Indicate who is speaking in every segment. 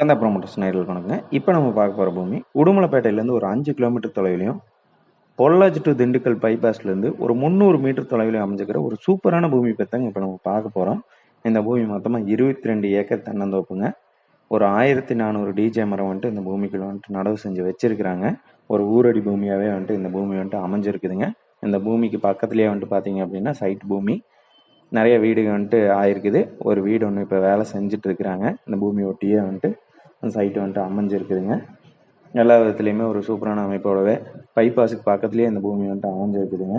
Speaker 1: கந்தா promoters நேரில் வணக்கங்க. இப்போ நம்ம பார்க்க போகிற பூமி உடுமலைப்பேட்டையிலேருந்து ஒரு அஞ்சு கிலோமீட்டர் தொலைவிலையும் பொள்ளாச்சி டு திண்டுக்கல் பைபாஸ்லேருந்து ஒரு முந்நூறு மீட்டர் தொலைவிலையும் அமைஞ்சிக்கிற ஒரு சூப்பரான பூமி பற்றி இப்போ நம்ம பார்க்க போகிறோம் இந்த பூமி மொத்தமாக இருபத்தி ரெண்டு ஏக்கர் தென்னந்தோப்புங்க. ஒரு ஆயிரத்தி நானூறு டிஜே மரம் வந்துட்டு இந்த பூமிக்குள்ள வந்துட்டு நடவு செஞ்சு வச்சுருக்கிறாங்க. ஒரு ஊரடி பூமியாகவே வந்துட்டு இந்த பூமி வந்துட்டு அமைஞ்சிருக்குதுங்க. இந்த பூமிக்கு பக்கத்துலேயே வந்துட்டு பார்த்தீங்க அப்படின்னா சைட் பூமி. நிறைய வீடுகள் வந்துட்டு ஆயிருக்குது. ஒரு வீடு ஒன்று இப்போ வேலை செஞ்சுட்டு இருக்கிறாங்க. இந்த பூமி ஒட்டியே வந்துட்டு சைட்டு வந்துட்டு அமைஞ்சிருக்குதுங்க. எல்லா விதத்துலேயுமே ஒரு சூப்பரான அமைப்போடவே பைபாஸுக்கு பக்கத்துலேயே இந்த பூமி வந்துட்டு அமைஞ்சிருக்குதுங்க.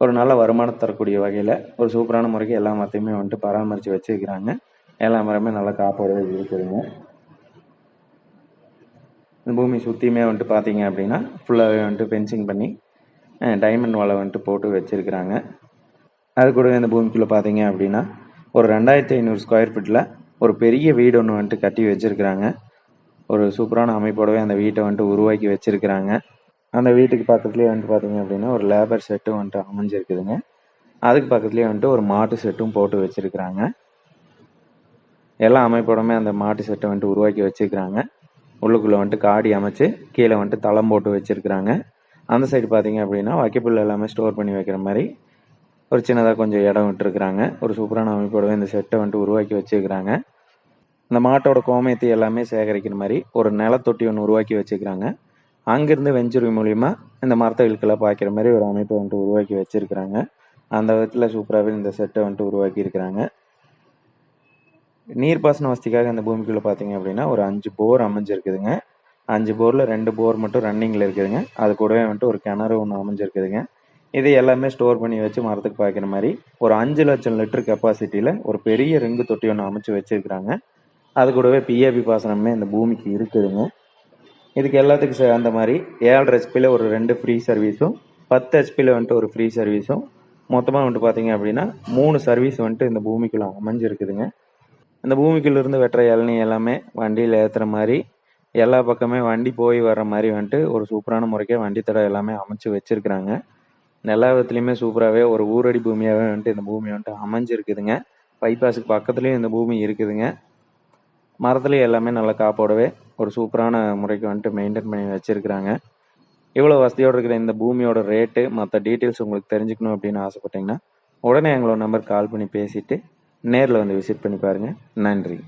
Speaker 1: ஒரு நல்ல வருமானம் தரக்கூடிய வகையில் ஒரு சூப்பரான முறைக்கு எல்லா மரத்தையுமே வந்துட்டு பராமரித்து வச்சுருக்கிறாங்க. எல்லா மரமே நல்லா காப்போடவே இருக்குதுங்க. இந்த பூமி சுற்றியுமே வந்துட்டு பார்த்தீங்க அப்படின்னா ஃபுல்லாகவே வந்துட்டு ஃபென்சிங் பண்ணி டைமண்ட் வலை வந்துட்டு போட்டு வச்சுருக்கிறாங்க. அது கூடவே இந்த பூமிக்குள்ளே பார்த்தீங்க அப்படின்னா ஒரு ரெண்டாயிரத்தி ஐநூறு ஸ்கொயர் ஃபீட்டில் ஒரு பெரிய வீடு ஒன்று வந்துட்டு கட்டி வச்சுருக்குறாங்க. ஒரு சூப்பரான அமைப்போடவே அந்த வீட்டை வந்துட்டு உருவாக்கி வச்சுருக்குறாங்க. அந்த வீட்டுக்கு பக்கத்துலேயே வந்துட்டு பார்த்தீங்க அப்படின்னா ஒரு லேபர் செட்டும் வந்துட்டு அமைஞ்சிருக்குதுங்க. அதுக்கு பக்கத்துலேயே வந்துட்டு ஒரு மாட்டு செட்டும் போட்டு வச்சுருக்குறாங்க. எல்லா அமைப்போடமே அந்த மாட்டு செட்டை வந்துட்டு உருவாக்கி வச்சுருக்குறாங்க. உள்ளுக்குள்ளே வந்துட்டு காடி அமைச்சு கீழே வந்துட்டு தளம் போட்டு வச்சுருக்குறாங்க. அந்த சைடு பார்த்தீங்க அப்படின்னா வைக்கப்புல் எல்லாமே ஸ்டோர் பண்ணி வைக்கிற மாதிரி ஒரு சின்னதாக கொஞ்சம் இடம் விட்டுருக்குறாங்க. ஒரு சூப்பரான அமைப்போடவே இந்த செட்டை வந்துட்டு உருவாக்கி வச்சுருக்கிறாங்க. இந்த மாட்டோட கோமயத்தை எல்லாமே சேகரிக்கிற மாதிரி ஒரு நிலத்தொட்டி ஒன்று உருவாக்கி வச்சுக்கிறாங்க அங்கேருந்து வெஞ்சுரி மூலிமா இந்த மரத்தை இழுக்கெல்லாம் பாய்க்கிற மாதிரி ஒரு அமைப்பை வந்துட்டு உருவாக்கி வச்சுருக்கிறாங்க. அந்த விதத்தில் சூப்பராகவே இந்த செட்டை வந்துட்டு உருவாக்கி இருக்கிறாங்க. நீர்ப்பாசன வசதிக்காக இந்த பூமிக்குள்ளே பார்த்தீங்க அப்படின்னா ஒரு அஞ்சு போர் அமைஞ்சிருக்குதுங்க. அஞ்சு போரில் ரெண்டு போர் மட்டும் ரன்னிங்கில் இருக்குதுங்க. அது கூடவே வந்துட்டு ஒரு கிணறு ஒன்று அமைஞ்சிருக்குதுங்க. இது எல்லாமே ஸ்டோர் பண்ணி வச்சு மரத்துக்கு பாய்க்கிற மாதிரி ஒரு அஞ்சு லட்சம் லிட்டர் கெப்பாசிட்டியில் ஒரு பெரிய ரிங்கு தொட்டி ஒன்று அமைச்சு வச்சுருக்கிறாங்க. அது கூடவே பிஏபி பாசனமே இந்த பூமிக்கு இருக்குதுங்க. இதுக்கு எல்லாத்துக்கும் சேர்ந்த மாதிரி ஏழரை ஹெச்பியில் ஒரு ரெண்டு ஃப்ரீ சர்வீஸும் பத்து ஹெச்பியில் வந்துட்டு ஒரு ஃப்ரீ சர்வீஸும் மொத்தமாக வந்துட்டு பார்த்தீங்க அப்படின்னா மூணு சர்வீஸ் வந்துட்டு இந்த பூமிக்குள்ளே அமைஞ்சிருக்குதுங்க. இந்த பூமிக்குள்ளேருந்து வெட்டுற இளநீ எல்லாமே வண்டியில் ஏற்றுற மாதிரி எல்லா பக்கமே வண்டி போய் வர்ற மாதிரி வந்துட்டு ஒரு சூப்பரான முறைக்கே வண்டி தடை எல்லாமே அமைச்சு வச்சுருக்குறாங்க. எல்லா விதத்துலையுமே சூப்பராகவே ஒரு ஊரடி பூமியாகவே வந்துட்டு இந்த பூமி வந்துட்டு அமைஞ்சிருக்குதுங்க. பைபாஸுக்கு பக்கத்துலேயும் இந்த பூமி இருக்குதுங்க. மரத்துலேயும் எல்லாமே நல்லா காப்போடவே ஒரு சூப்பரான முறைக்கு வந்துட்டு மெயின்டைன் பண்ணி வச்சுருக்குறாங்க. இவ்வளோ வசதியோடு இருக்கிற இந்த பூமியோட ரேட்டு மற்ற டீட்டெயில்ஸ் உங்களுக்கு தெரிஞ்சுக்கணும் அப்படின்னு ஆசைப்பட்டீங்கன்னா உடனே எங்களோட நம்பர் கால் பண்ணி பேசிவிட்டு நேரில் வந்து விசிட் பண்ணி பாருங்கள் நன்றி.